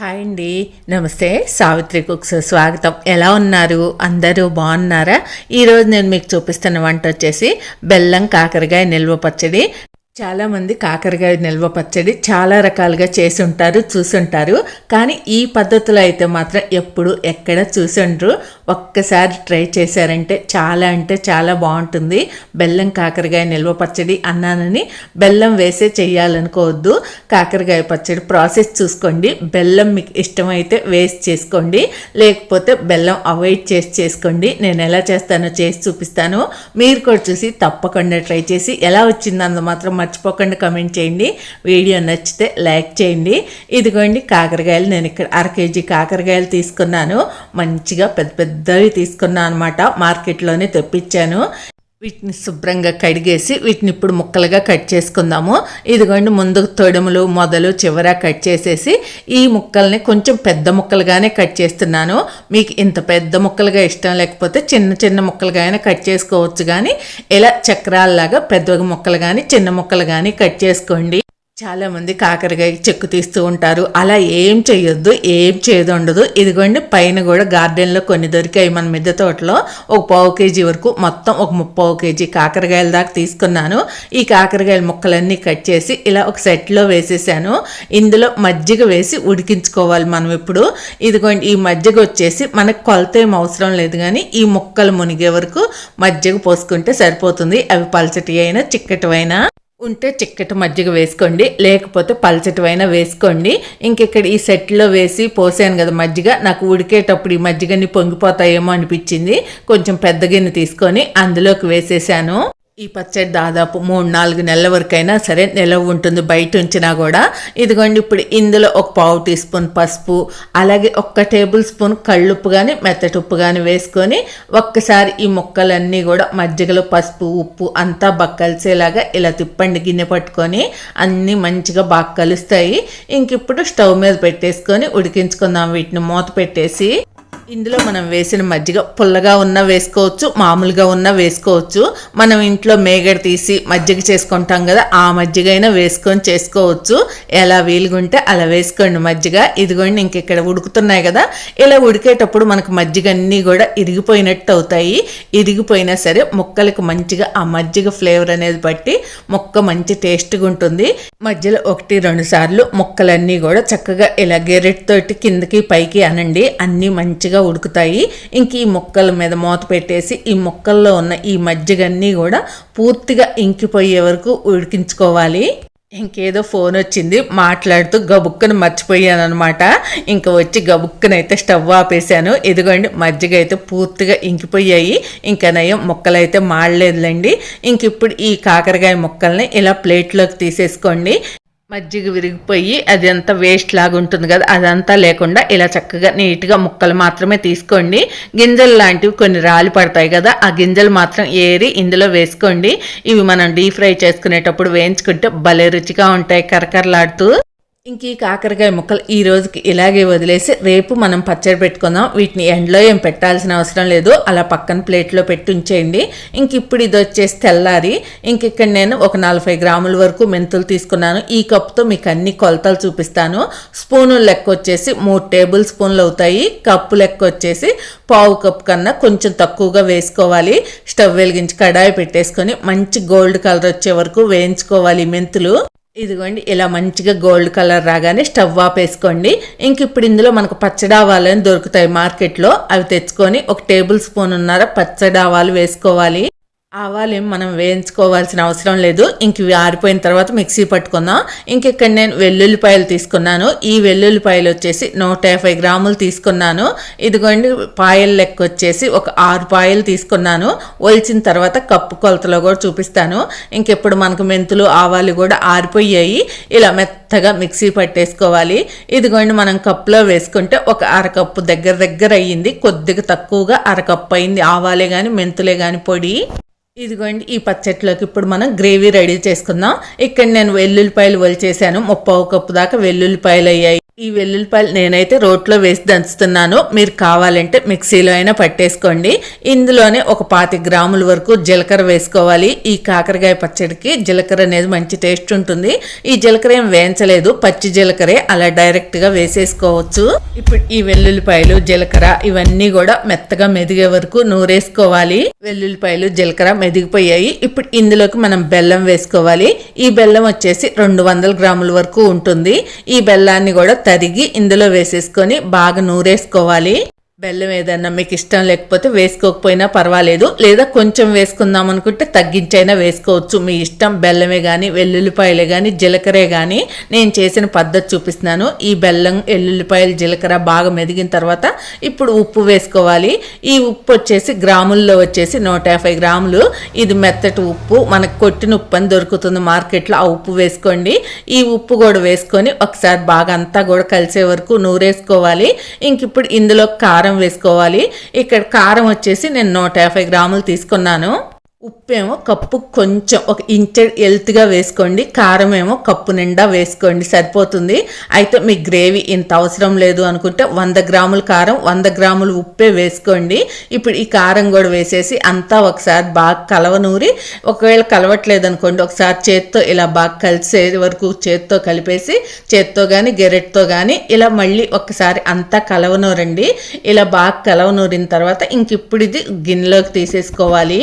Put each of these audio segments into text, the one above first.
Hi అండి. నమస్తే. Savitri cooks స్వాగతం. ఎలా ఉన్నారు? అందరూ బాగున్నారా? ఈరోజు నేను మీకు చూపిస్తున్న వంట వచ్చేసి బెల్లం కాకరకాయ నిల్వ పచ్చడి. చాలామంది కాకరకాయ నిల్వ పచ్చడి చాలా రకాలుగా చేసి ఉంటారు చూసుంటారు. కానీ ఈ పద్ధతిలో అయితే మాత్రం ఎప్పుడు ఎక్కడ చూసుండ్రు. ఒక్కసారి ట్రై చేశారంటే చాలా అంటే చాలా బాగుంటుంది. బెల్లం కాకరకాయ నిల్వ పచ్చడి అన్నానని బెల్లం వేసే చేయాలనుకోవద్దు కాకరకాయ పచ్చడి ప్రాసెస్ చూసుకోండి. బెల్లం మీకు ఇష్టమైతే వేస్ట్ చేసుకోండి. లేకపోతే బెల్లం అవాయిడ్ చేసి చేసుకోండి. నేను ఎలా చేస్తానో చేసి చూపిస్తాను. మీరు కూడా చూసి తప్పకుండా ట్రై చేసి ఎలా వచ్చిందో మాత్రం మర్చిపోకుండా కమెంట్ చేయండి. వీడియో నచ్చితే లైక్ చేయండి. ఇదిగోండి కాకరకాయలు. నేను ఇక్కడ అర కేజీ కాకరకాయలు తీసుకున్నాను. మంచిగా పెద్ద పెద్దవి తీసుకున్నాను అనమాట మార్కెట్లోనే తెప్పించాను. వీటిని శుభ్రంగా కడిగేసి వీటిని ఇప్పుడు ముక్కలుగా కట్ చేసుకుందాము. ఇదిగోండి ముందు తొడుములు మొదలు చివర కట్ చేసేసి ఈ ముక్కల్ని కొంచెం పెద్ద ముక్కలుగానే కట్ చేస్తున్నాను. మీకు ఇంత పెద్ద ముక్కలుగా ఇష్టం లేకపోతే చిన్న చిన్న ముక్కలుగా అయినా కట్ చేసుకోవచ్చు. కానీ ఇలా చక్రాల్లాగా పెద్ద ముక్కలు కానీ చిన్న ముక్కలు కానీ కట్ చేసుకోండి. చాలామంది కాకరకాయ చెక్కు తీస్తూ ఉంటారు. అలా ఏం చేయొద్దు ఏం చేయదు ఉండదు ఇదిగోండి పైన కూడా గార్డెన్లో కొన్ని దొరికాయి మన మిద్దె తోటలో. ఒక పావు కేజీ వరకు మొత్తం ఒక ముప్పావు కేజీ కాకరకాయల దాకా తీసుకున్నాను. ఈ కాకరకాయల ముక్కలన్నీ కట్ చేసి ఇలా ఒక సెట్లో వేసేసాను. ఇందులో మజ్జిగ వేసి ఉడికించుకోవాలి మనం ఇప్పుడు. ఇదిగోండి ఈ మజ్జిగ వచ్చేసి మనకు కొలత ఏం అవసరం లేదు కానీ ఈ ముక్కలు మునిగే వరకు మజ్జిగ పోసుకుంటే సరిపోతుంది. అవి పలచటి అయినా చిక్కటివైనా. ఉంటే చిక్కటి మజ్జిగ వేసుకోండి లేకపోతే పలచటివైనా వేసుకోండి. ఇంక ఇక్కడ ఈ సెట్లో వేసి పోసాను కదా మజ్జిగ నాకు ఉడికేటప్పుడు ఈ మజ్జిగని పొంగిపోతాయేమో అనిపించింది. కొంచెం పెద్ద గిన్నె తీసుకొని అందులోకి వేసేసాను. ఈ పచ్చడి దాదాపు మూడు నాలుగు నెలల వరకైనా సరే నిలవ ఉంటుంది బయట ఉంచినా కూడా. ఇదిగోండి ఇప్పుడు ఇందులో ఒక పావు టీ స్పూన్ పసుపు అలాగే ఒక్క టేబుల్ స్పూన్ కళ్ళుప్పు కానీ మెత్తటుప్పు కానీ వేసుకొని ఒక్కసారి ఈ ముక్కలన్నీ కూడా మజ్జిగలో పసుపు ఉప్పు అంతా బాగా కలిసేలాగా ఇలా తిప్పండి గిన్నె పట్టుకొని. అన్నీ మంచిగా బాగా కలుస్తాయి. ఇంక ఇప్పుడు స్టవ్ మీద పెట్టేసుకొని ఉడికించుకుందాం వీటిని మూత పెట్టేసి. ఇందులో మనం వేసిన మజ్జిగ పుల్లగా ఉన్న వేసుకోవచ్చు మామూలుగా ఉన్న వేసుకోవచ్చు. మనం ఇంట్లో మేగడ తీసి మజ్జిగ చేసుకుంటాం కదా ఆ మజ్జిగ అయినా వేసుకొని చేసుకోవచ్చు. ఎలా వీలుగుంటే అలా వేసుకోండి మజ్జిగ. ఇదిగోండి ఇంక ఇక్కడ ఉడుకుతున్నాయి కదా. ఇలా ఉడికేటప్పుడు మనకు మజ్జిగ అన్నీ కూడా ఇరిగిపోయినట్టు అవుతాయి. ఇరిగిపోయినా సరే ముక్కలకు మంచిగా ఆ మజ్జిగ ఫ్లేవర్ అనేది బట్టి ముక్క మంచి టేస్ట్గా ఉంటుంది. మధ్యలో ఒకటి రెండు సార్లు ముక్కలన్నీ కూడా చక్కగా ఇలా గెరెట్తోటి కిందకి పైకి అనండి. అన్నీ మంచిగా ఉడుకుతాయి. ఇంక ఈ ముక్కల మీద మూత పెట్టేసి ఈ ముక్కల్లో ఉన్న ఈ మజ్జిగన్నీ కూడా పూర్తిగా ఇంకిపోయే వరకు ఉడికించుకోవాలి. ఇంకేదో ఫోన్ వచ్చింది మాట్లాడుతూ గబుక్కను మర్చిపోయాను అనమాట ఇంకా వచ్చి గబుక్కనైతే స్టవ్ ఆపేసాను ఇదిగోండి మజ్జిగ అయితే పూర్తిగా ఇంకిపోయాయి. ఇంకా నయం ముక్కలైతే మాడలేదులేండి. ఇంక ఇప్పుడు ఈ కాకరకాయ ముక్కల్ని ఇలా ప్లేట్లోకి తీసేసుకోండి. మజ్జిగ విరిగిపోయి అది అంతా వేస్ట్ లాగా ఉంటుంది కదా అదంతా లేకుండా ఇలా చక్కగా నీట్గా ముక్కలు మాత్రమే తీసుకోండి. గింజలు లాంటివి కొన్ని రాలి పడతాయి కదా ఆ గింజలు మాత్రం ఏరి ఇందులో వేసుకోండి. ఇవి మనం డీప్ ఫ్రై చేసుకునేటప్పుడు వేయించుకుంటే భలే రుచిగా ఉంటాయి కరకరలాడుతూ. ఇంక ఈ కాకరకాయ ముక్కలు ఈ రోజుకి ఇలాగే వదిలేసి రేపు మనం పచ్చడి పెట్టుకుందాం. వీటిని ఎండలో ఏం పెట్టాల్సిన అవసరం లేదు. అలా పక్కన ప్లేట్లో పెట్టి ఉంచేయండి. ఇంక ఇప్పుడు ఇది వచ్చేసి తెల్లారి. ఇంక ఇక్కడ నేను ఒక నలభై గ్రాముల వరకు మెంతులు తీసుకున్నాను. ఈ కప్తో మీకు అన్ని కొలతలు చూపిస్తాను. స్పూను లెక్క వచ్చేసి మూడు టేబుల్ స్పూన్లు అవుతాయి. కప్పు లెక్క వచ్చేసి పావు కప్ కన్నా కొంచెం తక్కువగా వేసుకోవాలి. స్టవ్ వెలిగించి కడాయి పెట్టేసుకొని మంచి గోల్డ్ కలర్ వచ్చే వరకు వేయించుకోవాలి మెంతులు. ఇదిగోండి ఇలా మంచిగా గోల్డ్ కలర్ రాగానే స్టవ్ ఆపేసుకోండి ఇంక ఇప్పుడు ఇందులో మనకు పచ్చడావాలని దొరుకుతాయి మార్కెట్లో అవి తెచ్చుకొని ఒక టేబుల్ స్పూన్ ఉన్నారా పచ్చడావాలు వేసుకోవాలి. ఆవాలు ఏం మనం వేయించుకోవాల్సిన అవసరం లేదు. ఇంక ఇవి ఆరిపోయిన తర్వాత మిక్సీ పట్టుకుందాం. ఇంక ఇక్కడ నేను వెల్లుల్లిపాయలు తీసుకున్నాను. ఈ వెల్లుల్లిపాయలు వచ్చేసి నూట యాభై గ్రాములు తీసుకున్నాను. ఇదిగోండి పాయలు లెక్క వచ్చేసి ఒక ఆరు పాయలు తీసుకున్నాను. ఒలిచిన తర్వాత కప్పు కొలతలో కూడా చూపిస్తాను. ఇంకెప్పుడు మనకు మెంతులు ఆవాలు కూడా ఆరిపోయాయి. ఇలా మెత్తగా మిక్సీ పట్టేసుకోవాలి. ఇదిగోండి మనం కప్పులో వేసుకుంటే ఒక అరకప్పు దగ్గర దగ్గర అయ్యింది. కొద్దిగా తక్కువగా అరకప్పు అయింది. ఆవాలే కానీ మెంతులే కానీ పొడి. ఇదిగోండి ఈ పచ్చట్లోకి ఇప్పుడు మనం గ్రేవీ రెడీ చేసుకుందాం. ఇక్కడ నేను వెల్లుల్లిపాయలు వలిచేసాను ముప్పావు కప్పు దాకా వెల్లుల్లిపాయలు అయ్యాయి. ఈ వెల్లుల్లిపాయలు నేనైతే రోట్లో వేసి దంచుతున్నాను. మీరు కావాలంటే మిక్సీలో అయినా పట్టేసుకోండి. ఇందులోనే ఒక పాతి గ్రాముల వరకు జీలకర్ర వేసుకోవాలి. ఈ కాకరకాయ పచ్చడికి జీలకర్ర అనేది మంచి టేస్ట్ ఉంటుంది. ఈ జీలకర్ర ఏం వేయించలేదు. పచ్చి జీలకర్రే అలా డైరెక్ట్గా వేసేసుకోవచ్చు. ఇప్పుడు ఈ వెల్లుల్లిపాయలు జీలకర్ర ఇవన్నీ కూడా మెత్తగా మెదిగే వరకు నూరేసుకోవాలి. వెల్లుల్లిపాయలు జీలకర్ర మెదిగిపోయాయి. ఇప్పుడు ఇందులోకి మనం బెల్లం వేసుకోవాలి. ఈ బెల్లం వచ్చేసి రెండు వందల గ్రాముల వరకు ఉంటుంది. ఈ బెల్లాన్ని కూడా తరిగి ఇందులో వేసేసుకొని బాగా నూరేసుకోవాలి. బెల్లం ఏదన్నా మీకు ఇష్టం లేకపోతే వేసుకోకపోయినా పర్వాలేదు. లేదా కొంచెం వేసుకుందాం అనుకుంటే తగ్గించైనా వేసుకోవచ్చు. మీ ఇష్టం బెల్లమే కానీ వెల్లుల్లిపాయలే కానీ జీలకర్రే కానీ నేను చేసిన పద్ధతి చూపిస్తున్నాను. ఈ బెల్లం వెల్లుల్లిపాయలు జీలకర్ర బాగా మెదిగిన తర్వాత ఇప్పుడు ఉప్పు వేసుకోవాలి. ఈ ఉప్పు వచ్చేసి గ్రాముల్లో వచ్చేసి నూట యాభై గ్రాములు. ఇది మెత్తటి ఉప్పు. మనకు కొట్టిన ఉప్పు అని దొరుకుతుంది మార్కెట్లో. ఆ ఉప్పు వేసుకోండి. ఈ ఉప్పు కూడా వేసుకొని ఒకసారి బాగా అంతా కూడా కలిసే వరకు నూరేసుకోవాలి. ఇంక ఇప్పుడు ఇందులో కారం కారం వేసుకోవాలి. ఇక్కడ కారం వచ్చేసి నేను నూట యాభై గ్రాములు తీసుకున్నాను. ఉప్పేమో కప్పు కొంచెం ఒక ఇంచ్ ఎల్త్గా వేసుకోండి కారం ఏమో కప్పు నిండా వేసుకోండి సరిపోతుంది. అయితే మీ గ్రేవీ ఇంత అవసరం లేదు అనుకుంటే వంద గ్రాముల కారం వంద గ్రాములు ఉప్పే వేసుకోండి. ఇప్పుడు ఈ కారం కూడా వేసేసి అంతా ఒకసారి బాగా కలవనూరి ఒకవేళ కలవట్లేదు అనుకోండి ఒకసారి చేత్తో ఇలా బాగా కలిసే వరకు చేత్తో కలిపేసి చేత్తో కానీ గెరెట్తో కానీ ఇలా మళ్ళీ ఒకసారి అంతా కలవనూరండి. ఇలా బాగా కలవనూరిన తర్వాత ఇంక ఇప్పుడు ఇది గిన్నెలోకి తీసేసుకోవాలి.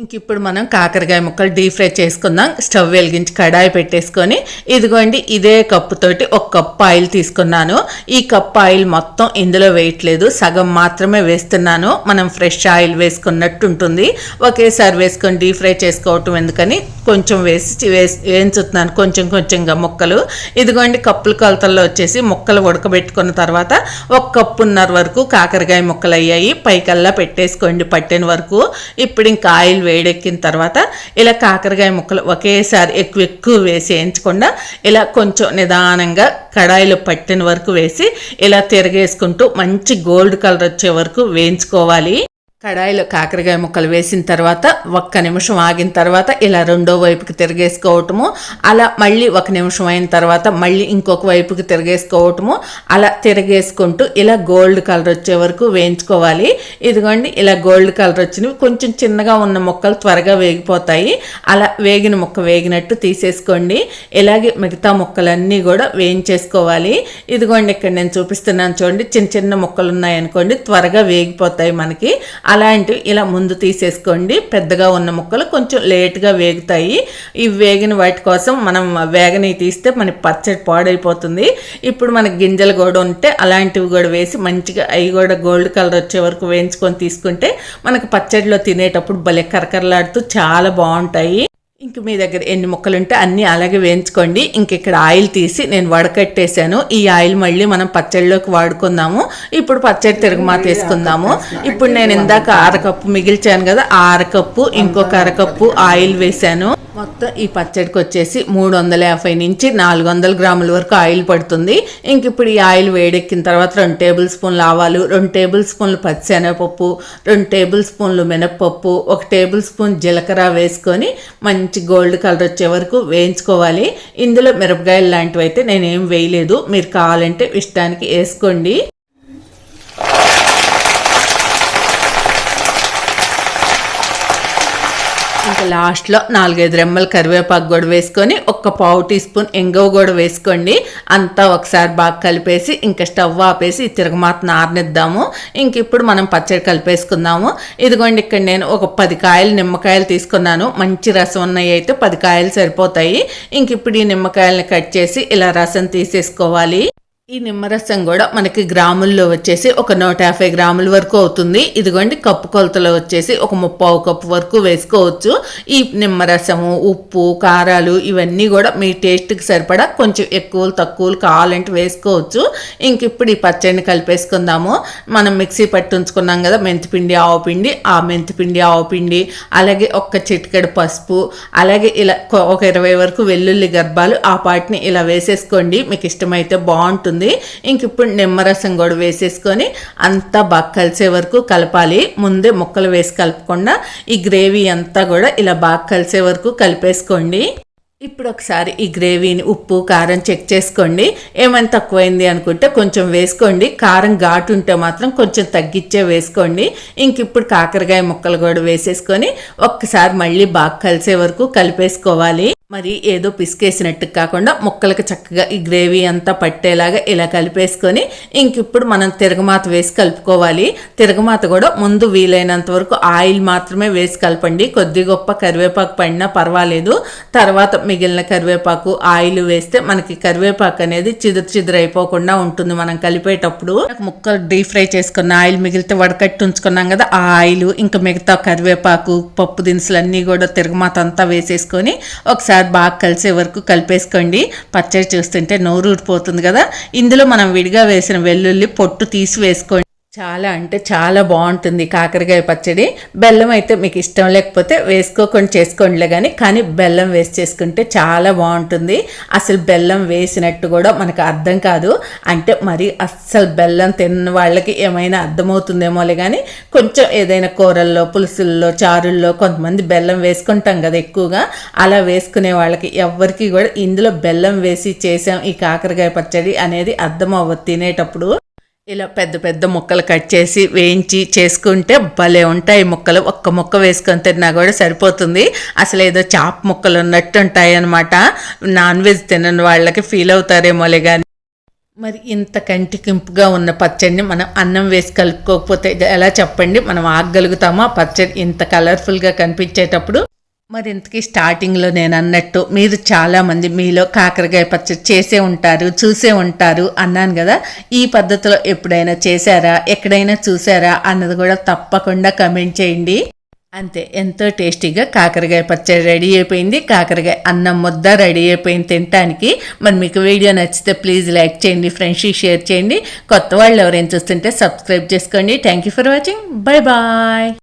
ఇంక ఇప్పుడు మనం కాకరకాయ ముక్కలు డీప్ ఫ్రై చేసుకుందాం. స్టవ్ వెలిగించి కడాయి పెట్టేసుకొని ఇదిగోండి ఇదే కప్పుతోటి ఒక కప్పు ఆయిల్ తీసుకున్నాను. ఈ కప్పు ఆయిల్ మొత్తం ఇందులో వేయట్లేదు. సగం మాత్రమే వేస్తున్నాను. మనం ఫ్రెష్ ఆయిల్ వేసుకున్నట్టు ఉంటుంది. ఒకేసారి వేసుకొని డీప్ ఫ్రై చేసుకోవటం ఎందుకని కొంచెం వేసి వేసి వేయించుతున్నాను. కొంచెం కొంచెంగా ముక్కలు. ఇదిగోండి కప్పుల కొలతల్లో వచ్చేసి ముక్కలు ఉడకబెట్టుకున్న తర్వాత ఒక కప్పున్నర వరకు కాకరకాయ ముక్కలు అయ్యాయి. పైకల్లా పెట్టేసుకోండి పట్టిన వరకు. ఇప్పుడు ఇంకా ఆయిల్ వేడెక్కిన తర్వాత ఇలా కాకరకాయ ముక్కలు ఒకేసారి ఎక్కువ ఎక్కువ వేసి వేయించకుండా ఇలా కొంచెం నిదానంగా కడాయిలో పట్టిన వరకు వేసి ఇలా తిరగేసుకుంటూ మంచి గోల్డ్ కలర్ వచ్చే వరకు వేయించుకోవాలి. కడాయిలో కాకరకాయ ముక్కలు వేసిన తర్వాత ఒక్క నిమిషం ఆగిన తర్వాత ఇలా రెండో వైపుకి తిరిగేసుకోవటము అలా మళ్ళీ ఒక నిమిషం అయిన తర్వాత మళ్ళీ ఇంకొక వైపుకి తిరిగేసుకోవటము అలా తిరిగేసుకుంటూ ఇలా గోల్డ్ కలర్ వచ్చే వరకు వేయించుకోవాలి. ఇదిగోండి ఇలా గోల్డ్ కలర్ వచ్చినవి కొంచెం చిన్నగా ఉన్న ముక్కలు త్వరగా వేగిపోతాయి. అలా వేగిన ముక్క వేగినట్టు తీసేసుకోండి. ఇలాగే మిగతా ముక్కలన్నీ కూడా వేయించేసుకోవాలి. ఇదిగోండి ఇక్కడ నేను చూపిస్తున్నాను చూడండి చిన్న చిన్న ముక్కలు ఉన్నాయనుకోండి త్వరగా వేగిపోతాయి మనకి. అలాంటివి ఇలా ముందు తీసేసుకోండి. పెద్దగా ఉన్న ముక్కలు కొంచెం లేట్గా వేగుతాయి. ఈ వేగిన వాటి కోసం మనం వేగని తీస్తే మన పచ్చడి పాడైపోతుంది. ఇప్పుడు మనకి గింజలు కూడా ఉంటే అలాంటివి కూడా వేసి మంచిగా అవి కూడా గోల్డ్ కలర్ వచ్చే వరకు వేయించుకొని తీసుకుంటే మనకు పచ్చడిలో తినేటప్పుడు భలే కరకరలాడుతూ చాలా బాగుంటాయి. ఇంక మీ దగ్గర ఎన్ని ముక్కలు ఉంటే అన్నీ అలాగే వేయించుకోండి. ఇంక ఇక్కడ ఆయిల్ తీసి నేను వడకట్టేశాను. ఈ ఆయిల్ మళ్ళీ మనం పచ్చడిలోకి వాడుకుందాము. ఇప్పుడు పచ్చడి తిరగమాత వేసుకుందాము. ఇప్పుడు నేను ఇందాక అరకప్పు మిగిల్చాను కదా ఆ అరకప్పు ఇంకొక అరకప్పు ఆయిల్ వేశాను. మొత్తం ఈ పచ్చడికి వచ్చేసి మూడు వందల యాభై నుంచి నాలుగు వందల గ్రాముల వరకు ఆయిల్ పడుతుంది. ఇంక ఇప్పుడు ఈ ఆయిల్ వేడెక్కిన తర్వాత రెండు టేబుల్ స్పూన్లు ఆవాలు రెండు టేబుల్ స్పూన్లు పచ్చిశనగపప్పు రెండు టేబుల్ స్పూన్లు మినప్పప్పు ఒక టేబుల్ స్పూన్ జీలకర్ర వేసుకొని మంచి గోల్డ్ కలర్ వచ్చే వరకు వేయించుకోవాలి. ఇందులో మిరపకాయలు లాంటివి అయితే నేనేం వేయలేదు. మీరు కావాలంటే ఇష్టానికి వేసుకోండి. ఇంకా లాస్ట్లో నాలుగైదు రెమ్మలు కరివేపాకు కూడా వేసుకొని ఒక్క పావు టీ స్పూన్ ఎంగవ కూడా వేసుకోండి. అంతా ఒకసారి బాగా కలిపేసి ఇంకా స్టవ్ ఆపేసి తిరగమాత నారనిద్దాము. ఇంక ఇప్పుడు మనం పచ్చడి కలిపేసుకుందాము. ఇదిగోండి ఇక్కడ నేను ఒక పది కాయలు నిమ్మకాయలు తీసుకున్నాను. మంచి రసం ఉన్నాయి అయితే పది కాయలు సరిపోతాయి. ఇంక ఇప్పుడు ఈ నిమ్మకాయలని కట్ చేసి ఇలా రసం తీసేసుకోవాలి. ఈ నిమ్మరసం కూడా మనకి గ్రాముల్లో వచ్చేసి ఒక నూట యాభై గ్రాముల వరకు అవుతుంది. ఇదిగోండి కప్పు కొలతలో వచ్చేసి ఒక ముప్పావు కప్పు వరకు వేసుకోవచ్చు. ఈ నిమ్మరసము ఉప్పు కారాలు ఇవన్నీ కూడా మీ టేస్ట్కి సరిపడా కొంచెం ఎక్కువలు తక్కువలు కావాలంటే వేసుకోవచ్చు. ఇంక ఇప్పుడు ఈ పచ్చడిని కలిపేసుకుందాము. మనం మిక్సీ పట్టుంచుకున్నాం కదా మెంతిపిండి ఆవుపిండి. ఆ మెంతిపిండి ఆవుపిండి అలాగే ఒక్క చిటికెడు పసుపు అలాగే ఇలా ఒక ఇరవై వరకు వెల్లుల్లి గర్భాలు ఆ పాటిని ఇలా వేసేసుకోండి. మీకు ఇష్టమైతే బాగుంటుంది. ఇంక ఇప్పుడు నిమ్మరసం కూడా వేసేసుకొని అంతా బాగా కలిసే వరకు కలపాలి. ముందే ముక్కలు వేసి కలపకుండా ఈ గ్రేవీ అంతా కూడా ఇలా బాగా కలిసే వరకు కలిపేసుకోండి. ఇప్పుడు ఒకసారి ఈ గ్రేవీని ఉప్పు కారం చెక్ చేసుకోండి. ఏమైనా తక్కువైంది అనుకుంటే కొంచెం వేసుకోండి. కారం ఘాటు ఉంటే మాత్రం కొంచెం తగ్గించే వేసుకోండి. ఇంక ఇప్పుడు కాకరకాయ ముక్కలు కూడా వేసేసుకొని ఒక్కసారి మళ్ళీ బాగా కలిసే వరకు కలిపేసుకోవాలి. మరి ఏదో పిసికేసినట్టు కాకుండా ముక్కలకు చక్కగా ఈ గ్రేవీ అంతా పట్టేలాగా ఇలా కలిపేసుకొని ఇంక ఇప్పుడు మనం తిరగమాత వేసి కలుపుకోవాలి. తిరగమాత కూడా ముందు వీలైనంత వరకు ఆయిల్ మాత్రమే వేసి కలపండి. కొద్ది గొప్ప కరివేపాకు పడినా పర్వాలేదు. తర్వాత మిగిలిన కరివేపాకు ఆయిల్ వేస్తే మనకి కరివేపాకు అనేది చిదురు చిదురు అయిపోకుండా ఉంటుంది మనం కలిపేటప్పుడు. ముక్కలు డీప్ ఫ్రై చేసుకున్న ఆయిల్ మిగిలితే వడకట్టి ఉంచుకున్నాం కదా ఆ ఆయిల్ ఇంకా మిగతా కరివేపాకు పప్పు దినుసులు అన్నీ కూడా తిరగమాత అంతా వేసేసుకొని ఒకసారి ఒకసారి బాగా కలిసే వరకు కలిపేసుకోండి. పచ్చడి చూస్తుంటే నోరు ఊడిపోతుంది కదా. ఇందులో మనం విడిగా వేసిన వెల్లుల్లి పొట్టు తీసి వేసుకోండి. చాలా అంటే చాలా బాగుంటుంది కాకరకాయ పచ్చడి. బెల్లం అయితే మీకు ఇష్టం లేకపోతే వేసుకోకుండా చేసుకోండిలే కానీ కానీ బెల్లం వేసి చేసుకుంటే చాలా బాగుంటుంది. అసలు బెల్లం వేసినట్టు కూడా మనకు అర్థం కాదు. అంటే మరి అస్సలు బెల్లం తిన్న వాళ్ళకి ఏమైనా అర్థమవుతుందేమోలే కానీ కొంచెం ఏదైనా కూరల్లో పులుసుల్లో చారుల్లో కొంతమంది బెల్లం వేసుకుంటాం కదా ఎక్కువగా. అలా వేసుకునే వాళ్ళకి ఎవరికి కూడా ఇందులో బెల్లం వేసి చేసాం ఈ కాకరకాయ పచ్చడి అనేది అర్థం అవ్వదు తినేటప్పుడు. ఇలా పెద్ద పెద్ద ముక్కలు కట్ చేసి వేయించి చేసుకుంటే భలే ఉంటాయి ముక్కలు. ఒక్క ముక్క వేసుకొని తిన్నా కూడా సరిపోతుంది. అసలు ఏదో చాప్ ముక్కలు ఉన్నట్టు ఉంటాయి అనమాట నాన్ వెజ్ తినని వాళ్ళకి ఫీల్ అవుతారేమోలే కానీ మరి ఇంత కంటికింపుగా ఉన్న పచ్చడిని మనం అన్నం వేసి కలుపుకోకపోతే ఎలా చెప్పండి? మనం ఆగగలుగుతామా? పచ్చడి ఇంత కలర్ఫుల్గా కనిపించేటప్పుడు? మరి ఇంతకీ స్టార్టింగ్లో నేను అన్నట్టు మీరు చాలామంది మీలో కాకరకాయ పచ్చడి చేసే ఉంటారు చూసే ఉంటారు అన్నాను కదా. ఈ పద్ధతిలో ఎప్పుడైనా చేశారా ఎక్కడైనా చూసారా అన్నది కూడా తప్పకుండా కమెంట్ చేయండి. అంతే ఎంతో టేస్టీగా కాకరకాయ పచ్చడి రెడీ అయిపోయింది. కాకరకాయ అన్నం ముద్ద రెడీ అయిపోయింది తినడానికి మరి మీకు వీడియో నచ్చితే ప్లీజ్ లైక్ చేయండి ఫ్రెండ్స్కి షేర్ చేయండి. కొత్త వాళ్ళు ఎవరైనా చూస్తుంటే సబ్స్క్రైబ్ చేసుకోండి. Thank you for watching bye bye